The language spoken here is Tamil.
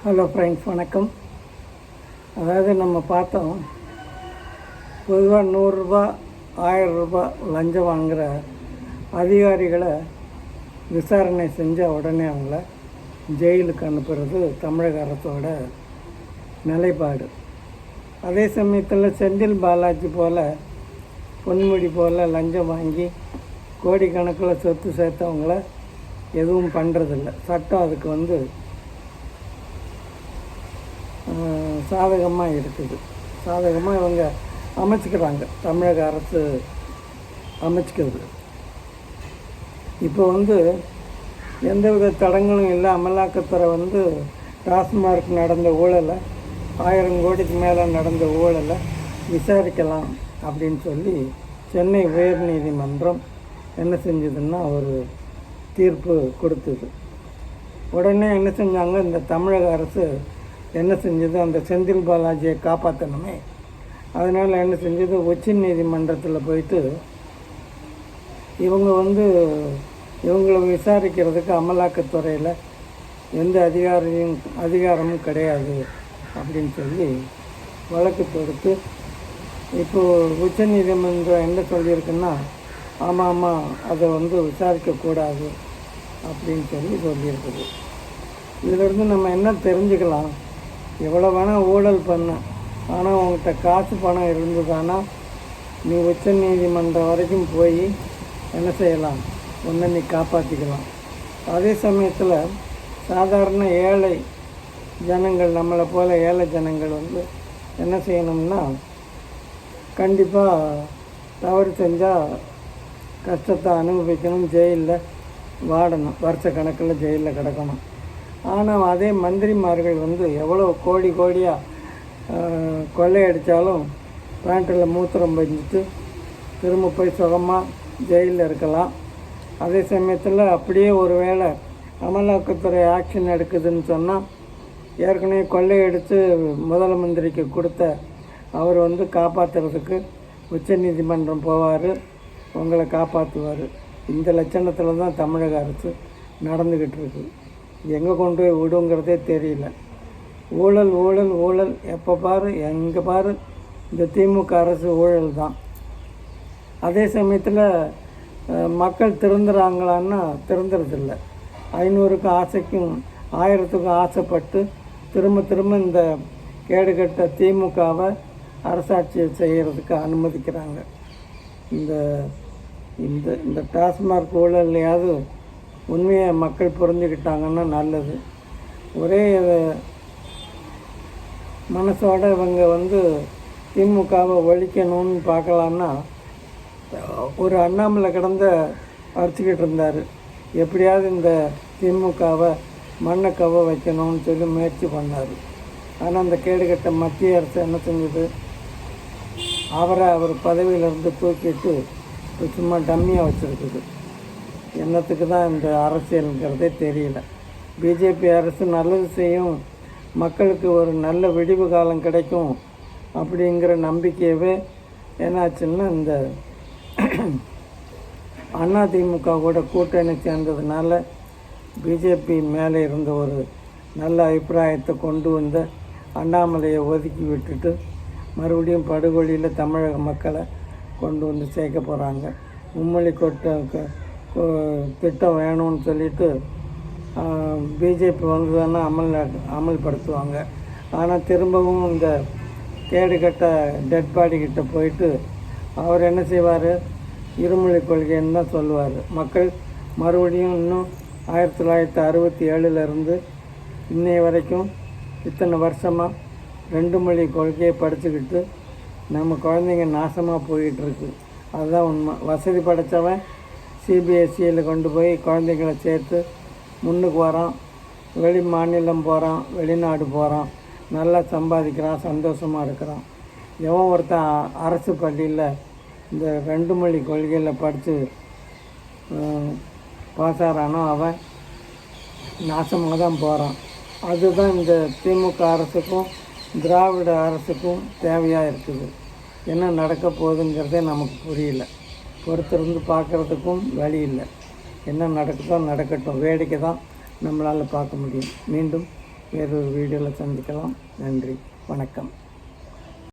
ஹலோ ஃப்ரெண்ட்ஸ் வணக்கம். அதாவது நம்ம பார்த்தோம் பொதுவாக நூறுரூபா ஆயிரம் ரூபாய் லஞ்சம் வாங்குகிற அதிகாரிகளை விசாரணை செஞ்சால் உடனே அவங்கள ஜெயிலுக்கு அனுப்புறது தமிழக அரசோட நிலைப்பாடு. அதே சமயத்தில் செந்தில் பாலாஜி போல் பொன்முடி போல் லஞ்சம் வாங்கி கோடிக்கணக்கில் சொத்து சேர்த்தவங்கள எதுவும் பண்ணுறதில்ல சட்டம் அதுக்கு வந்து சாதகமாக இருக்குது. சாதகமாக இவங்க அமைச்சிக்கிறாங்க. தமிழக அரசு அமைச்சிக்கிறது. இப்போ வந்து எந்தவித தடங்களும் இல்லை அமலாக்கத்துறை வந்து டாஸ்மார்க் நடந்த ஊழலை ஆயிரம் கோடிக்கு மேலே நடந்த ஊழலை விசாரிக்கலாம் அப்படின்னு சொல்லி சென்னை உயர்நீதிமன்றம் என்ன செஞ்சதுன்னா ஒரு தீர்ப்பு கொடுத்தது. உடனே என்ன செஞ்சாங்க? இந்த தமிழக அரசு என்ன செஞ்சது? அந்த செந்தில் பாலாஜியை காப்பாற்றணுமே அதனால் என்ன செஞ்சது? உச்ச நீதிமன்றத்தில் போயிட்டு இவங்க வந்து இவங்களை விசாரிக்கிறதுக்கு அமலாக்கத்துறையில் எந்த அதிகாரியும் அதிகாரமும் கிடையாது அப்படின்னு சொல்லி வழக்கு தொடுத்து இப்போது உச்ச நீதிமன்றம் என்ன சொல்லியிருக்குன்னா ஆமாம் ஆமாம் அதை வந்து விசாரிக்கக்கூடாது அப்படின்னு சொல்லி சொல்லியிருக்குது. இதிலிருந்து நம்ம என்ன தெரிஞ்சுக்கலாம்? எவ்வளோ வேணால் ஊழல் பண்ணேன் ஆனால் உங்கள்கிட்ட காசு பணம் இருந்ததுன்னா நீ உச்ச நீதிமன்றம் வரைக்கும் போய் என்ன செய்யலாம்? ஒன்று நீ காப்பாற்றிக்கலாம் அதே சமயத்தில் சாதாரண ஏழை ஜனங்கள் நம்மளை போல் ஏழை ஜனங்கள் வந்து என்ன செய்யணும்னா கண்டிப்பாக தவறு செஞ்சால் கஷ்டத்தை அனுபவிக்கணும். ஜெயிலில் வாடணும். வருஷ கணக்கில் ஜெயிலில் கிடக்கணும். ஆனால் அதே மந்திரிமார்கள் வந்து எவ்வளோ கோடி கோடியாக கொள்ளையடித்தாலும் பேண்ட்டில் மூத்திரம் பஞ்சிட்டு திரும்ப போய் சுகமாக ஜெயிலில் இருக்கலாம். அதே சமயத்தில் அப்படியே ஒரு வேளை அமலாக்கத்துறை ஆக்ஷன் எடுக்குதுன்னு சொன்னால் ஏற்கனவே கொள்ளையடித்து முதல் மந்திரிக்கு கொடுத்த அவர் வந்து காப்பாற்றுறதுக்கு உச்சநீதிமன்றம் போவார் உங்களை காப்பாற்றுவார் இந்த லட்சணத்தில் தான் தமிழக அரசு நடந்துக்கிட்டு இருக்குது எங்கே கொண்டு போய் விடுங்கிறதே தெரியல. ஊழல் ஊழல் ஊழல். எப்போ பாரு எங்கே பாரு இந்த திமுக அரசு ஊழல் தான். அதே சமயத்தில் மக்கள் திறந்துறாங்களான்னா திறந்துறதில்ல ஐநூறுக்கும் ஆசைக்கும் ஆயிரத்துக்கும் ஆசைப்பட்டு திரும்ப திரும்ப இந்த கேடுகட்ட திமுகவை அரசாட்சி செய்கிறதுக்கு அனுமதிக்கிறாங்க. இந்த இந்த இந்த டாஸ்மார்க் ஊழல்லையாவது உண்மையை மக்கள் புரிஞ்சுக்கிட்டாங்கன்னா நல்லது. ஒரே மனசோட இவங்க வந்து திமுகவை ஒழிக்கணும்னு பார்க்கலான்னா ஒரு அண்ணாமலை கிடந்த அரைச்சிக்கிட்டு இருந்தார். எப்படியாவது இந்த திமுகவை மண்ணை கவ வைக்கணும்னு சொல்லி முயற்சி பண்ணார். ஆனால் அந்த கேடுகட்ட மத்திய அரசு என்ன செஞ்சது? அவரை அவர் பதவியிலிருந்து தூக்கிட்டு சும்மா டம்மியாக வச்சுருக்குது. என்னத்துக்கு தான் இந்த அரசியலுங்கிறதே தெரியல. பிஜேபி அரசு நல்லது செய்யும். மக்களுக்கு ஒரு நல்ல விடிவு காலம் கிடைக்கும் அப்படிங்கிற நம்பிக்கையவே என்னாச்சுன்னா இந்த அதிமுக கூட கூட்டணி சேர்ந்ததுனால பிஜேபி மேலே இருந்த ஒரு நல்ல அபிப்பிராயத்தை கொண்டு வந்த அண்ணாமலையை ஒதுக்கி விட்டுட்டு மறுபடியும் படுகொலியில் தமிழக மக்களை கொண்டு வந்து சேர்க்க போகிறாங்க மும்மொழி கொட்ட திட்டம் வேணும்னு சொல்லிட்டு பிஜேபி வந்ததுன்னா அமல் அமல்படுத்துவாங்க. ஆனால் திரும்பவும் இந்த கேடுகட்ட டெட் பாடி போயிட்டு அவர் என்ன செய்வார்? இருமொழி கொள்கைன்னு தான் சொல்லுவார். மக்கள் மறுபடியும் இன்னும் ஆயிரத்தி தொள்ளாயிரத்தி அறுபத்தி ஏழுலேருந்து இன்னைய வரைக்கும் இத்தனை வருஷமாக ரெண்டு மொழி கொள்கையை படிச்சுக்கிட்டு நம்ம குழந்தைங்க நாசமாக போயிட்டுருக்கு அதுதான் உண்மை. வசதி படைத்தவன் சிபிஎஸ்சியில் கொண்டு போய் குழந்தைங்கள சேர்த்து முன்னுக்கு வரான். வெளி மாநிலம் போகிறான் வெளிநாடு போகிறான் நல்லா சம்பாதிக்கிறான் சந்தோஷமாக இருக்கிறான். எவன் ஒருத்தன் அரசு பள்ளியில் இந்த ரெண்டு மொழி கொள்கையில் படித்து பாஸ் ஆகிறானோ அவன் நாசமாக தான் போகிறான் அதுதான் இந்த திமுக அரசுக்கும் திராவிட அரசுக்கும் தேவையாக இருக்குது. என்ன நடக்க போகுதுங்கிறதே நமக்கு புரியல. பொறுத்திருந்து பார்க்குறதுக்கும் வழி இல்லை. என்ன நடக்குதோ நடக்கட்டும். வேடிக்கை தான் நம்மளால் பார்க்க முடியும். மீண்டும் வேறொரு வீடியோவில் சந்திக்கலாம். நன்றி. வணக்கம்.